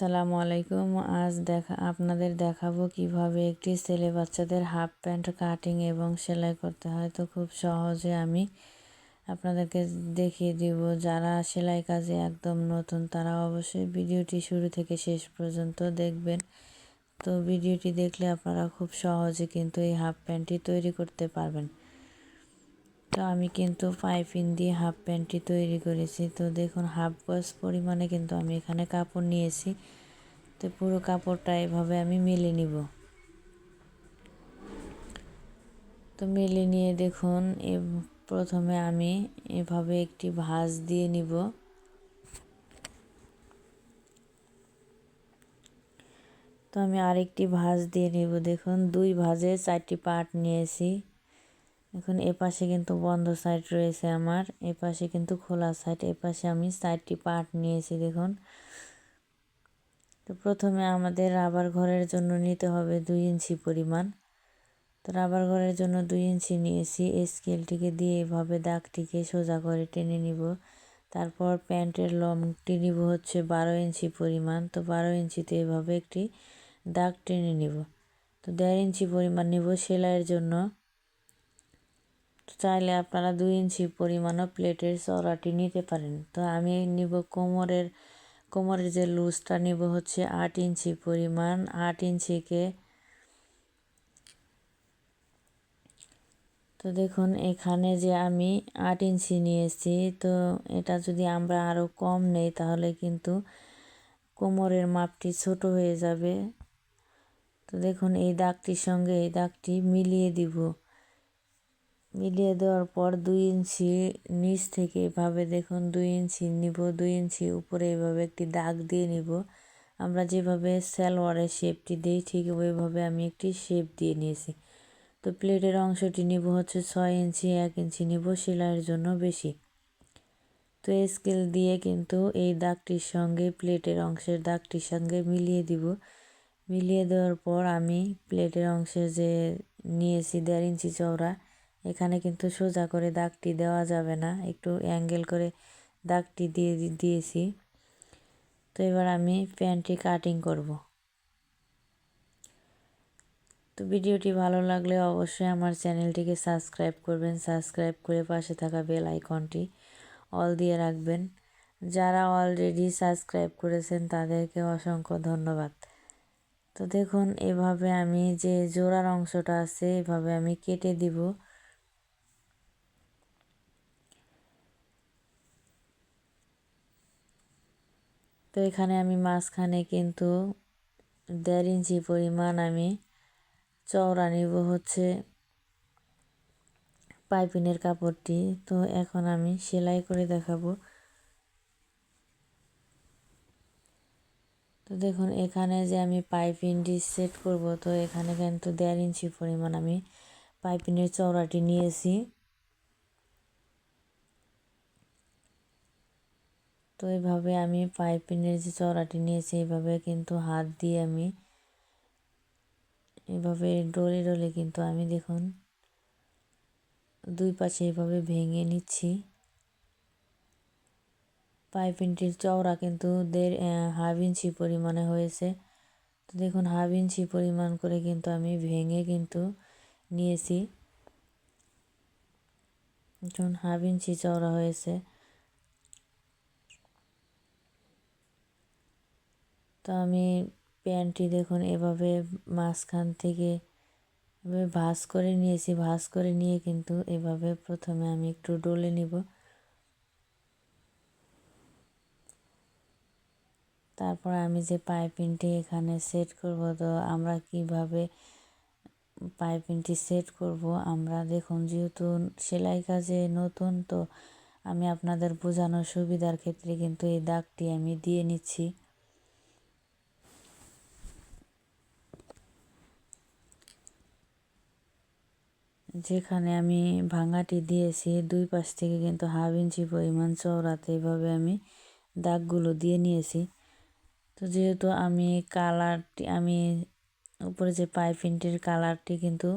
আসসালামু আলাইকুম। আজ দেখা আপনাদের দেখাবো কীভাবে একটি ছেলে বাচ্চাদের হাফ প্যান্ট কাটিং এবং সেলাই করতে হয়। তো খুব সহজে আমি আপনাদেরকে দেখিয়ে দিব। যারা সেলাই কাজে একদম নতুন, তারা অবশ্যই ভিডিওটি শুরু থেকে শেষ পর্যন্ত দেখবেন। তো ভিডিওটি দেখলে আপনারা খুব সহজে কিন্তু এই হাফ প্যান্টটি তৈরি করতে পারবেন। তো আমি কিন্তু পাইপিং দিয়ে হাফ প্যান্টটি তৈরি করেছি। তো দেখুন, হাফ গজ পরিমাণে কিন্তু আমি এখানে কাপড় নিয়েছি। তো পুরো কাপড়টা এভাবে আমি মেলে নিব। তো মেলে নিয়ে দেখুন, এ প্রথমে আমি এভাবে একটি ভাঁজ দিয়ে নিব। তো আমি আরেকটি ভাঁজ দিয়ে নিব। দেখুন, দুই ভাঁজে চারটি পার্ট নিয়েছি। এখন এপাশে কিন্তু বন্ধ সাইড রয়েছে আমার। এপাশে কিন্তু খোলা সাইড এপাশে আমি সাইডটি পার্ট নিয়েছি, দেখুন। তো প্রথমে আমাদের রাবার ঘরের জন্য নিতে হবে দুই ইঞ্চি পরিমাণ। তো রাবার ঘরের জন্য দুই ইঞ্চি নিয়েছি। স্কেলটিকে দিয়ে এভাবে দাগটিকে সোজা করে টেনে নিব। তারপর প্যান্টের লংটি নিব হচ্ছে বারো ইঞ্চি পরিমাণ। তো বারো ইঞ্চিতে এভাবে একটি দাগ টেনে নিব। তো দেড় ইঞ্চি পরিমাণ নিব সেলাইয়ের জন্য। চাইলে আপনারা দুই ইঞ্চি পরিমাণও প্লেটের চড়াটি নিতে পারেন। তো আমি নিব কোমরের কোমরের যে লুজটা নিব হচ্ছে আট ইঞ্চি পরিমাণ, আট ইঞ্চিকে তো দেখুন, এখানে যে আমি আট ইঞ্চি নিয়েছি, তো এটা যদি আমরা আরও কম নেই, তাহলে কিন্তু কোমরের মাপটি ছোট হয়ে যাবে। তো দেখুন, এই দাগটির সঙ্গে এই দাগটি মিলিয়ে দিব। মিলিয়ে দেওয়ার পর দুই ইঞ্চি নিচ থেকে এভাবে দেখুন, দুই ইঞ্চি নিব, দুই ইঞ্চি উপরে এভাবে একটি দাগ দিয়ে নিব। আমরা যেভাবে সালোয়ারের শেপটি দিই, ঠিক ওইভাবে আমি একটি শেপ দিয়ে নিয়েছি। তো প্লেটের অংশটি নিব হচ্ছে ছয় ইঞ্চি, এক ইঞ্চি নিব, সেলাইয়ের জন্য বেশি। তো স্কেল দিয়ে কিন্তু এই দাগটির সঙ্গে, প্লেটের অংশের দাগটির সঙ্গে মিলিয়ে দিব। মিলিয়ে দেওয়ার পর আমি প্লেটের অংশে যে নিয়েছি দেড় ইঞ্চি চওড়া এখানে কিন্তু সোজা করে দাগটি দেওয়া যাবে না। একটু অ্যাঙ্গেল করে দাগটি দিয়ে দিয়েছি। তো এবার আমি প্যান্টটি কাটিং করব। তো ভিডিওটি ভালো লাগলে অবশ্যই আমার চ্যানেলটিকে সাবস্ক্রাইব করবেন। সাবস্ক্রাইব করে পাশে থাকা বেল আইকনটি অল দিয়ে রাখবেন। যারা অলরেডি সাবস্ক্রাইব করেছেন, তাদেরকে অসংখ্য ধন্যবাদ। তো দেখুন, এভাবে আমি যে জোড়ার অংশটা আছে, এভাবে আমি কেটে দিব। তো এখানে আমি মাঝখানে কিন্তু দেড় ইঞ্চি পরিমাণ আমি চওড়া নিব হচ্ছে পাইপিনের কাপড়টি। তো এখন আমি সেলাই করে দেখাবো। তো দেখুন, এখানে যে আমি পাইপিনটি সেট করব, তো এখানে কিন্তু দেড় ইঞ্চি পরিমাণ আমি পাইপিনের চওড়াটি নিয়েছি। তো এইভাবে আমি পাইপিনের যে চড়াটি নিয়েছি এইভাবে কিন্তু হাত দিয়ে আমি এভাবে ডলে ডলে কিন্তু আমি দেখুন দুই পাশে এভাবে ভেঙে নিচ্ছি। পাইপিনটির চওড়া কিন্তু দেড় হাফ ইঞ্চি পরিমাণে হয়েছে। তো দেখুন হাফ ইঞ্চি পরিমাণ করে কিন্তু আমি ভেঙে কিন্তু নিয়েছি। দেখুন হাফ ইঞ্চি চওড়া হয়েছে। তো আমি প্যান্টটি দেখুন এভাবে মাঝখান থেকে এভাবে ভাঁজ করে নিয়েছি, ভাঁজ করে নিয়ে কিন্তু এভাবে প্রথমে আমি একটু ডলে নিব। তারপর আমি যে পাইপিংটি এখানে সেট করব, তো আমরা কীভাবে পাইপিংটি সেট করব? আমরা দেখুন, যেহেতু সেলাই কাজে নতুন, তো আমি আপনাদের বোঝানোর সুবিধার ক্ষেত্রে কিন্তু এই দাগটি আমি দিয়ে নিচ্ছি। যেখানে আমি ভাঙাটি দিয়েছি, দুই পাশ থেকে কিন্তু হাফ ইঞ্চি পরিমাণ চওড়াতে এইভাবে আমি দাগগুলো দিয়ে নিয়েছি। তো যেহেতু আমি কালারটি, আমি উপরে যে পাইপিনটির কালারটি কিন্তু,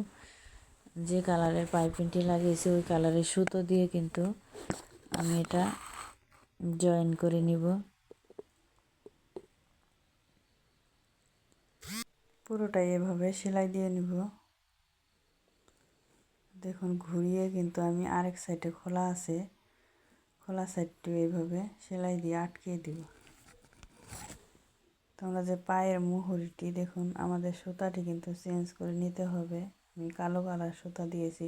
যে কালারের পাইপিনটি লাগিয়েছি, ওই কালারের সুতো দিয়ে কিন্তু আমি এটা জয়েন করে নিব। পুরোটাই এভাবে সেলাই দিয়ে নিব। দেখুন, ঘুরিয়ে কিন্তু আমি আরেক সাইডে খোলা আছে। খোলা সাইডটি এইভাবে সেলাই দিয়ে আটকিয়ে দিব। তোমরা যে পায়ের মুহুরিটি, দেখুন, আমাদের সুতাটি কিন্তু চেঞ্জ করে নিতে হবে। আমি কালো কালার সুতা দিয়েছি।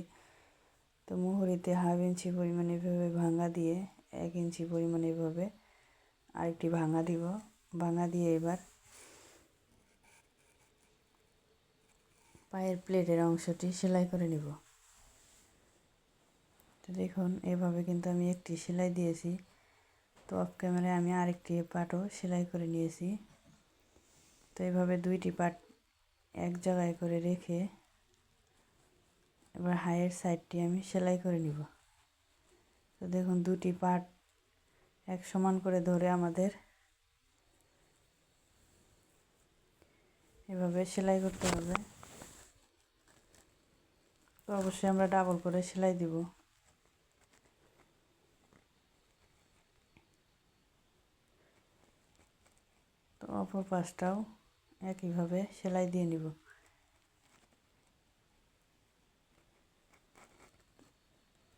তো মুহুরিতে হাফ ইঞ্চি পরিমাণ এভাবে ভাঙা দিয়ে, এক ইঞ্চি পরিমাণ এভাবে আরেকটি ভাঙা দিব। ভাঙা দিয়ে এবার পায়ের প্লেটের অংশটি সেলাই করে নিব। তো দেখুন, এভাবে কিন্তু আমি একটি সেলাই দিয়েছি। তো অফ ক্যামেরায় আমি আরেকটি পাটও সেলাই করে নিয়েছি। তো এইভাবে দুইটি পাট এক জায়গায় করে রেখে এবার হাইয়ের সাইডটি আমি সেলাই করে নিব। তো দেখুন, দুটি পাট এক সমান করে ধরে আমাদের এভাবে সেলাই করতে হবে। তো অবশ্যই আমরা ডাবল করে সেলাই দিব। তো অপর পাশটাও একইভাবে সেলাই দিয়ে নিব।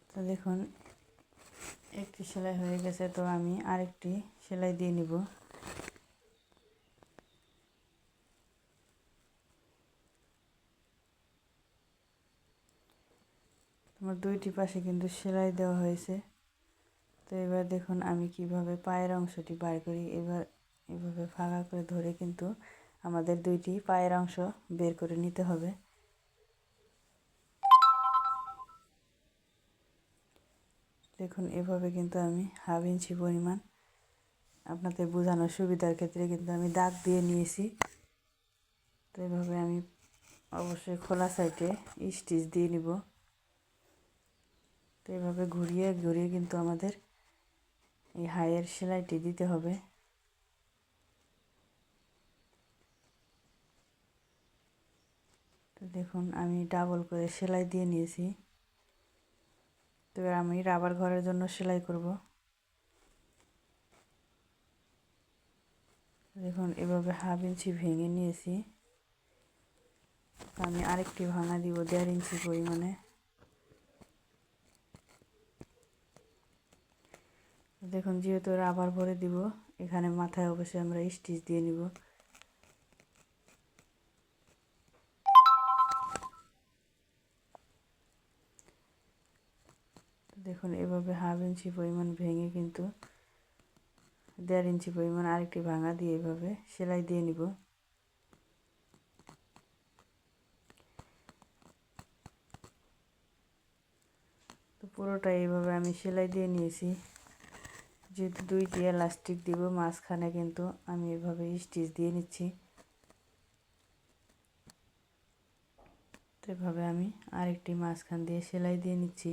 তো দেখুন, একটি সেলাই হয়ে গেছে, তো আমি আরেকটি সেলাই দিয়ে নিব। তোমার দুইটি পাশে কিন্তু সেলাই দেওয়া হয়েছে। তো এবার দেখুন আমি কীভাবে পায়ের অংশটি বার করি। এবার এভাবে ফাঁকা করে ধরে কিন্তু আমাদের দুইটি পায়ের অংশ বের করে নিতে হবে। দেখুন, এভাবে কিন্তু আমি হাফ ইঞ্চি পরিমাণ আপনাদের বোঝানোর সুবিধার ক্ষেত্রে কিন্তু আমি দাগ দিয়ে নিয়েছি। তো এভাবে আমি অবশ্যই খোলা সাইডে স্টিচ দিয়ে নিব। তো এভাবে ঘুরিয়ে ঘুরিয়ে কিন্তু আমাদের এই হাইয়ের সেলাইটি দিতে হবে। দেখুন, আমি ডাবল করে সেলাই দিয়ে নিয়েছি। তো আমি রাবার ঘরের জন্য সেলাই করব। দেখুন, এভাবে হাফ ইঞ্চি ভেঙে নিয়েছি। আমি আরেকটি ভাঙা দিব, দেড় ইঞ্চি পরিমাণে। দেখুন, যেহেতু রাবার ভরে দিব, এখানে মাথায় অবশ্যই আমরা স্টিচ দিয়ে নিব। দেখুন, এভাবে হাফ ইঞ্চি পরিমাণ ভেঙে কিন্তু দেড় ইঞ্চি পরিমাণ আরেকটি ভাঙা দিয়ে এভাবে সেলাই দিয়ে নিব। তো পুরোটা এইভাবে আমি সেলাই দিয়ে নিয়েছি। যেহেতু দুইটি এলাস্টিক দিব, মাঝখানে কিন্তু আমি এভাবে স্টিচ দিয়ে নিচ্ছি। তো এভাবে আমি আরেকটি মাঝখান দিয়ে সেলাই দিয়ে নিচ্ছি।